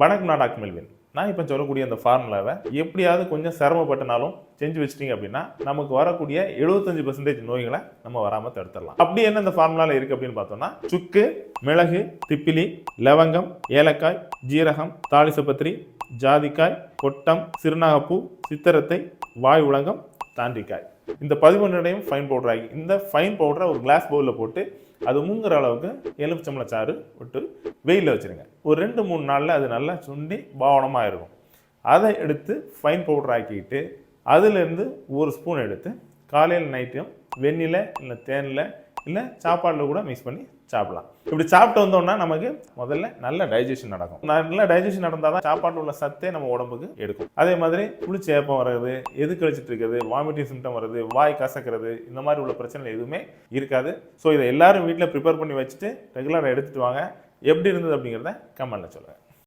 வணக்கம் நான் doctor Melvin. நான் இப்போ சொல்லக்கூடிய அந்த ஃபார்முலாவை எப்படியாவது கொஞ்சம் சிரமப்பட்டனாலும் செஞ்சு வச்சிட்டீங்க அப்படின்னா நமக்கு வரக்கூடிய எழுபத்தஞ்சு பர்சன்டேஜ் நோய்களை நம்ம வராமல் தடுத்துடலாம். அப்படி என்ன இந்த ஃபார்முலாவில் இருக்குது அப்படின்னு பார்த்தோம்னா சுக்கு மிளகு திப்பிலி லவங்கம் ஏலக்காய் ஜீரகம் தாளிசப்பத்திரி ஜாதிக்காய் கொட்டம் சிறுநாகப்பூ சித்திரத்தை வாய் உலகம் தாண்டிக்காய் இந்த பதிமூணுடையும் ஃபைன் பவுடர் ஆகி இந்த ஃபைன் பவுடரை ஒரு கிளாஸ் பவுலில் போட்டு அது மூங்குற அளவுக்கு எலுமிச்சம்பளம் சாறு விட்டு வெயிலில் வச்சுருங்க. ஒரு ரெண்டு மூணு நாளில் அது நல்லா சுண்டி பாவனமாக இருக்கும். அதை எடுத்து ஃபைன் பவுடர் ஆக்கிக்கிட்டு அதுலேருந்து ஒரு ஸ்பூன் எடுத்து காலையில் நைட்டும் வெந்நில இல்லை தேனில் இல்லை சாப்பாடில் கூட மிக்ஸ் பண்ணி சாப்பிடலாம். இப்படி சாப்பிட்டு வந்தோம்னா நமக்கு முதல்ல நல்ல டைஜஷன் நடக்கும். நல்ல டைஜஷன் நடந்தால் தான் சாப்பாட்டில் உள்ள சத்தே நம்ம உடம்புக்கு எடுக்கும். அதே மாதிரி புளிச்சேப்பம் வர்றது எது கழிச்சிட்டு இருக்குது வாமிட்டிங் சிம்டம் வருது வாய் கசக்கிறது இந்த மாதிரி உள்ள பிரச்சனை எதுவுமே இருக்காது. ஸோ இதை எல்லாரும் வீட்டில் ப்ரிப்பேர் பண்ணி வச்சுட்டு ரெகுலராக எடுத்துகிட்டு வாங்க. எப்படி இருந்தது அப்படிங்கிறத கமெண்ட்டில் சொல்லுங்கள்